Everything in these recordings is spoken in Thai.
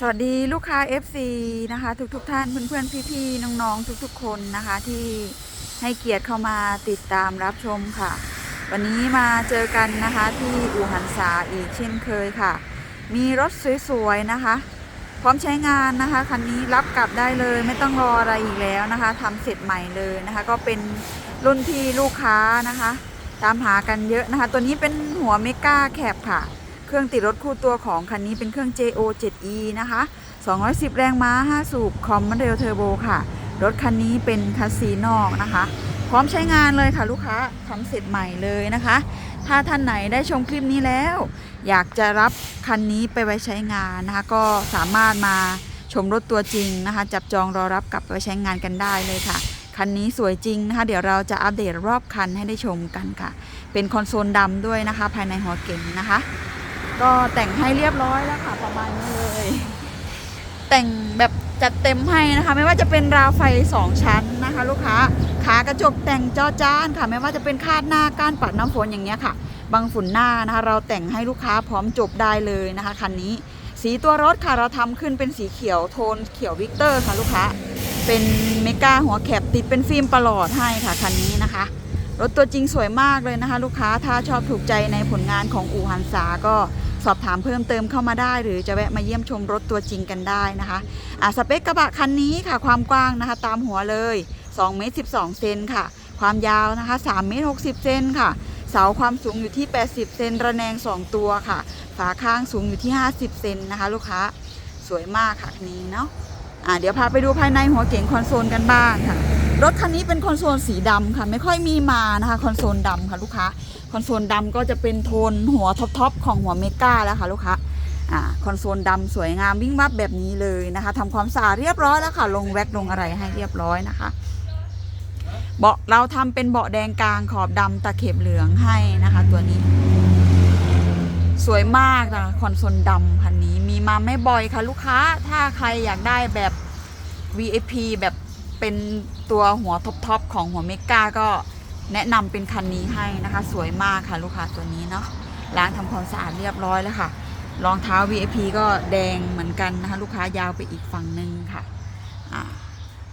สวัสดีลูกค้า FC นะคะ ทุกๆทท่านเพื่อนๆพี่ๆน้องๆทุกๆ คนนะคะ ที่ให้เกียรติเข้ามาติดตามรับชมค่ะ วันนี้มาเจอกันนะคะที่อู่หันษาอีกเช่นเคยค่ะ มีรถสวยๆนะคะ พร้อมใช้งานนะคะคันนี้รับกลับได้เลยไม่ต้องรออะไรอีกแล้วนะคะทำเสร็จใหม่เลยนะคะ ก็เป็นรุ่นที่ลูกค้านะคะ ตามหากันเยอะนะคะ ตัวนี้เป็นหัวเมกาแคปค่ะ เครื่องติดรถคู่ตัวของคันนี้เป็นเครื่อง JO 7E นะคะ 210 แรงม้า 5 สูบคอมมันเรลเทอร์โบค่ะ รถคันนี้เป็นคัสซีนอกนะคะ พร้อมใช้งานเลยค่ะลูกค้าทำเสร็จใหม่เลยนะคะ ถ้าท่านไหนได้ชมคลิปนี้แล้ว อยากจะรับคันนี้ไปไว้ใช้งานนะคะ ก็สามารถมาชมรถตัวจริงนะคะ จับจองรอรับกลับไปใช้งานกันได้เลยค่ะคันนี้สวยจริงนะคะ เดี๋ยวเราจะอัปเดตรอบคันให้ได้ชมกันค่ะ เป็นคอนโซลดำด้วยนะคะ ภายในหัวเก๋งนะคะ ก็แต่งให้เรียบร้อยแล้วค่ะประมาณนี้เลย แต่งแบบจัดเต็มให้นะคะ ไม่ว่าจะเป็นราวไฟ 2 ชั้นนะคะ ลูกค้าขากระจกแต่งจอจานค่ะ ไม่ว่าจะเป็นคาดหน้าก้านปัดน้ำฝนอย่างเงี้ยค่ะบังฝุ่นหน้านะคะ เราแต่งให้ลูกค้าพร้อมจบได้เลยนะคะคันนี้ สีตัวรถค่ะเราทำขึ้นเป็นสีเขียวโทนเขียววิกเตอร์ค่ะลูกค้าเป็นเมกาหัวแคบติดเป็นฟิล์มประหลอดให้ค่ะคันนี้นะคะรถตัวจริงสวยมากเลยนะคะ ลูกค้าถ้าชอบถูกใจในผลงานของอู่ฮันซาก็ อบถามเพิ่มเติมเข้ามาได้ หรือจะแวะมาเยี่ยมชมรถตัวจริงกันได้นะคะอะสเปคกระบะคันนี้ค่ะ ความกว้างนะคะ ตามหัวเลย2เมตร12 เซนค่ะ ความยาวนะคะ3เมตร60 เซนค่ะ เสาความสูงอยู่ที่ 80 เซนระแนง 2 ตัวค่ะ ฝาข้างสูงอยู่ที่ 50 เซนนะคะ ลูกค้าสวยมากค่ะคันนี้เนาะอะเดี๋ยวพาไปดูภายในหัวเก๋งคอนโซลกันบ้างค่ะ รถคันนี้เป็นคอนโซลสีดำค่ะ ไม่ค่อยมีมานะคะคอนโซลดำค่ะลูกค้าคอนโซลดำก็จะเป็นโทนหัวท็อปๆของหัวเมก้าแล้วค่ะลูกค้าอ่าคอนโซลดำสวยงามวิ่งวับแบบนี้เลยนะคะทำความสะอาดเรียบร้อยแล้วค่ะ ลงแว็กลงอะไรให้เรียบร้อยนะคะ เบาะเราทำเป็นเบาะแดงกลางขอบดำตะเข็บเหลืองให้นะคะตัวนี้ สวยมากนะคะคอนโซลดำคันนี้มีมาไม่บ่อยค่ะลูกค้า ถ้าใครอยากได้แบบ VIP แบบ เป็นตัวหัวท็อปๆของหัวเมก้าก็แนะนำเป็นคันนี้ให้นะคะ สวยมากค่ะลูกค้าตัวนี้เนาะล้างทำความสะอาดเรียบร้อยแล้วค่ะรองเท้า VIP ก็แดงเหมือนกันนะคะ ลูกค้ายาวไปอีกฝั่งหนึ่งค่ะอ่า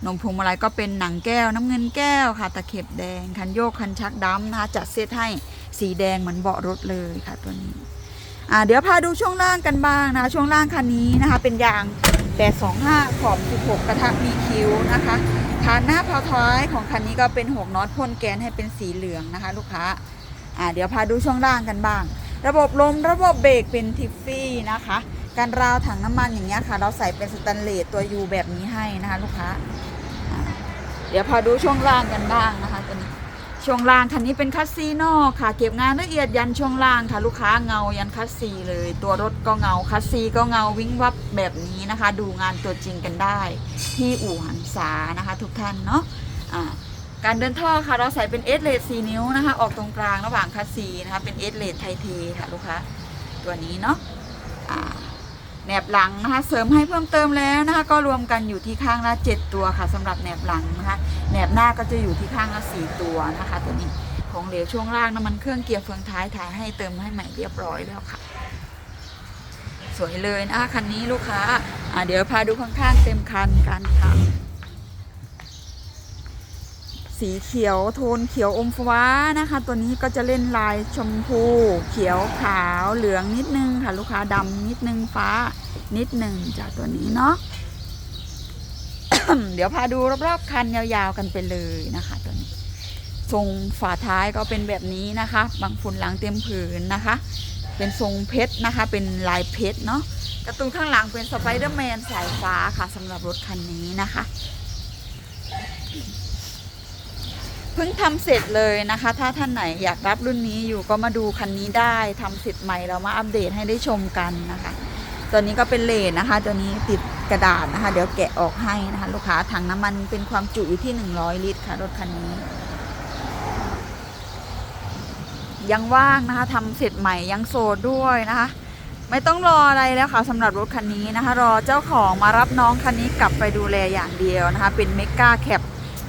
นมพวงมาลัยก็เป็นหนังแก้วน้ำเงินแก้วค่ะ ตะเข็บแดง คันโยกคันชักดำนะคะ จัดเซตให้สีแดงเหมือนเบาะรถเลยค่ะตัวนี้อ่าเดี๋ยวพาดูช่วงล่างกันบ้างนะคะช่วงล่างคันนี้นะคะ เป็นยาง 825 ขอบ 16 กระทะมีคิ้วนะคะฐานหน้าเพาท้ายของคันนี้ก็เป็น6น็อตพ่นแกนให้เป็นสีเหลืองนะคะ ลูกค้าอ่าเดี๋ยวพาดูช่วงล่างกันบ้าง ระบบลมระบบเบรกเป็นทิฟฟี่นะคะการราวถังน้ำมันอย่างเงี้ยค่ะ เราใส่เป็นสแตนเลสตัวยูแบบนี้ให้นะคะ ลูกค้า เดี๋ยวพาดูช่วงล่างกันบ้างนะคะตัวนี้ ช่วงล่างคันนี้เป็นคัสซีนอกค่ะ เก็บงานละเอียดยันช่วงล่างค่ะ ลูกค้าเงายันคัสซีเลย ตัวรถก็เงาคัสซีก็เงาวิ่งวับแบบนี้นะคะ ดูงานตัวจริงกันได้ ที่อู่หันษานะคะ ทุกท่านเนาะอ่าการเดินท่อค่ะ เราใส่เป็นเอสเลด4นิ้วนะคะ ออกตรงกลางระหว่างคัสซีนะคะ เป็นเอสเลดไทเทค่ะ ลูกค้าตัวนี้เนาะอ่า แหนบหลังนะคะเสริมให้เพิ่มเติมแล้วนะคะก็รวมกันอยู่ที่ข้างละ 7 ตัวค่ะสำหรับแหนบหลังนะคะแหนบหน้าก็จะอยู่ที่ข้างละสี่ตัวนะคะตัวนี้ของเหลวช่วงล่างน้ำมันเครื่องเกียร์เฟืองท้ายถ่ายให้เติมให้ใหม่เรียบร้อยแล้วค่ะ สวยเลยนะคะคันนี้ลูกค้าอะเดี๋ยวพาดูข้างๆเต็มคันกันค่ะ สีเขียวโทนเขียวอมฟ้านะคะ ตัวนี้ก็จะเล่นลายชมพู เขียวขาวเหลืองนิดนึงค่ะ ลูกค้าดำนิดนึงฟ้านิดนึงจากตัวนี้เนาะเดี๋ยวพาดูรอบๆคันยาวๆกันไปเลยนะคะตัวนี้ทรงฝาท้ายก็เป็นแบบนี้นะคะบางฝุ่นหลังเต็มผืนนะคะ เป็นทรงเพชรนะคะ เป็นลายเพชรเนาะกระตุ้นข้างหลังเป็นสไปเดอร์แมนสายฟ้าค่ะสำหรับรถคันนี้นะคะ เพิ่งทำเสร็จเลยนะคะ ถ้าท่านไหนอยากรับรุ่นนี้อยู่ก็มาดูคันนี้ได้ทำเสร็จใหม่เรามาอัปเดตให้ได้ชมกันนะคะ ตัวนี้ก็เป็นเลนนะคะ ตัวนี้ติดกระดาษนะคะ เดี๋ยวแกะออกให้นะคะ ลูกค้าถังน้ำมันเป็นความจุอยู่ที่ 100 ลิตรค่ะรถคันนี้ ยังว่างนะคะทำเสร็จใหม่ยังโสดด้วยนะคะ ไม่ต้องรออะไรแล้วค่ะสำหรับรถคันนี้นะคะ รอเจ้าของมารับน้องคันนี้กลับไปดูแลอย่างเดียวนะคะ เป็นเมกาแคป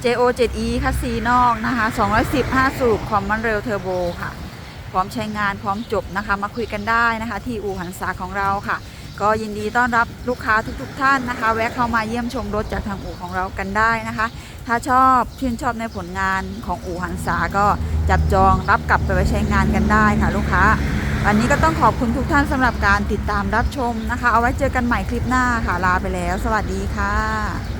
JO 7E คัสซีนอกนะคะ 210 5 สูบคอมมันเรลเทอร์โบค่ะ พร้อมใช้งานพร้อมจบนะคะ มาคุยกันได้นะคะ ที่อู่หันษาของเราค่ะ ก็ยินดีต้อนรับลูกค้าทุกๆทท่านนะคะ แวะเข้ามาเยี่ยมชมรถจากทางอู่ของเรากันได้นะคะ ถ้าชอบชื่นชอบในผลงานของอู่หันษาก็จับจองรับกลับไปไว้ใช้งานกันได้ค่ะลูกค้า วันนี้ก็ต้องขอบคุณทุกท่านสำหรับการติดตามรับชมนะคะ เอาไว้เจอกันใหม่คลิปหน้าค่ะลาไปแล้ว สวัสดีค่ะ